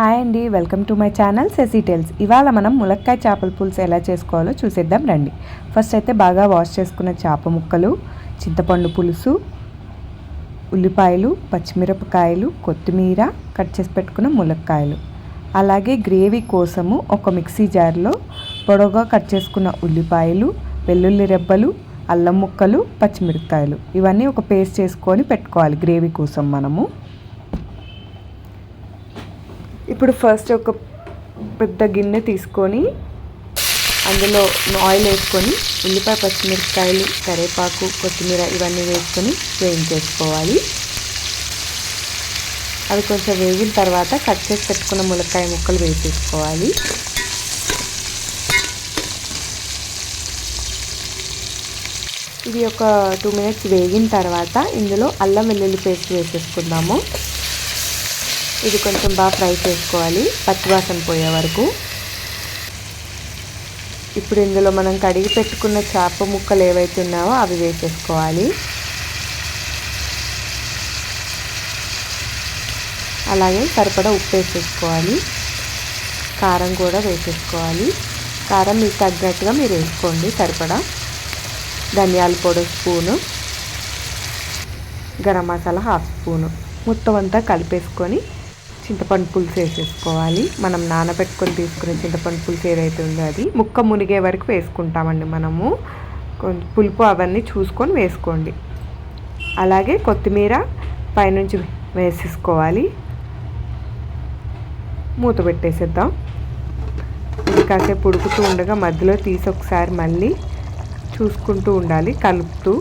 Hi అండి welcome to my channel Sesi tales ఇవాళ మనం ములక్కాయ చేపల పులుసు ఎలా చేసుకోవాలో చూసేద్దాం రండి. ఫస్ట్ అయితే బాగా వాష్ చేసుకున్న చేప ముక్కలు చింతపండు పులుసు ఉల్లిపాయలు పచ్చిమిరపకాయలు కొత్తిమీర కట్ చేసి పెట్టుకున్న ములక్కాయలు. అలాగే గ్రేవీ కోసము ఒక మిక్సీ జార్లో పొడవుగా కట్ చేసుకున్న ఉల్లిపాయలు వెల్లుల్లి రెబ్బలు అల్లం ముక్కలు పచ్చిమిరపకాయలు. ఇవన్నీ ఒక పేస్ట్ చేసుకొని పెట్టుకోవాలి గ్రేవీ కోసం మనము. ఇప్పుడు ఫస్ట్ ఒక పెద్ద గిన్నె తీసుకొని అందులో ఆయిల్ వేసుకొని ఉల్లిపాయ పచ్చిమిరపకాయలు కరివేపాకు కొత్తిమీర ఇవన్నీ వేసుకొని వేయించేసుకోవాలి. అవి కొంచెం వేగిన తర్వాత కట్ చేసి పెట్టుకున్న ములక్కాయ ముక్కలు వేసేసుకోవాలి. ఇది ఒక టూ మినిట్స్ వేగిన తర్వాత ఇందులో అల్లం వెల్లుల్లి పేస్ట్ వేసేసుకుందాము. ఇది కొంచెం బాగా ఫ్రై చేసుకోవాలి. పచ్చివాసన పోయే వరకు. ఇప్పుడు ఇందులో మనం కడిగి పెట్టుకున్న చేప ముక్కలు ఏవైతే ఉన్నావో అవి వేసేసుకోవాలి. అలాగే సరిపడా ఉప్పు వేసేసుకోవాలి. కారం కూడా వేసేసుకోవాలి. కారం మీకు తగ్గట్టుగా మీరు వేసుకోండి సరిపడా. ధనియాల పొడి spoon. Garam masala half spoon. మొత్తం అంతా కలిపేసుకొని చింతపండు పులుసు వేసేసుకోవాలి. మనం నానబెట్టుకొని తీసుకునే చింతపండు పులుసు ఏదైతే ఉందో అది ముక్క మునిగే వరకు వేసుకుంటామండి మనము. పులుపు అవన్నీ చూసుకొని వేసుకోండి. అలాగే కొత్తిమీర పైనుంచి వేసేసుకోవాలి. మూత పెట్టేసేద్దాం. ఇది కాసేపు ఉడుకుతూ ఉండగా మధ్యలో తీసి ఒకసారి మళ్ళీ చూసుకుంటూ ఉండాలి కలుపుతూ.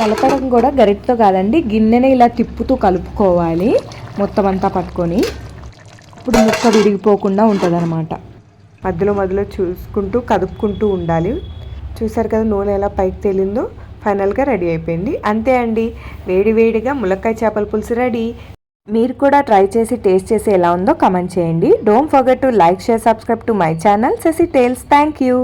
కలపడం కూడా గరిటతో కాదండి గిన్నెని ఇలా తిప్పుతూ కలుపుకోవాలి మొత్తం అంతా పట్టుకొని. ఇప్పుడు ముక్క విరిగిపోకుండా ఉంటుంది అనమాట మధ్యలో మధ్యలో చూసుకుంటూ కదుపుకుంటూ ఉండాలి. చూసారు కదా నూనె ఎలా పైకి తేలిందో? ఫైనల్గా రెడీ అయిపోయింది. అంతే అండి. వేడివేడిగా ములక్కాయ చేపల పులుసు రెడీ. మీరు కూడా ట్రై చేసి టేస్ట్ చేసి ఎలా ఉందో కమెంట్ చేయండి. Don't forget to like share subscribe to my channel Sesi tales thank you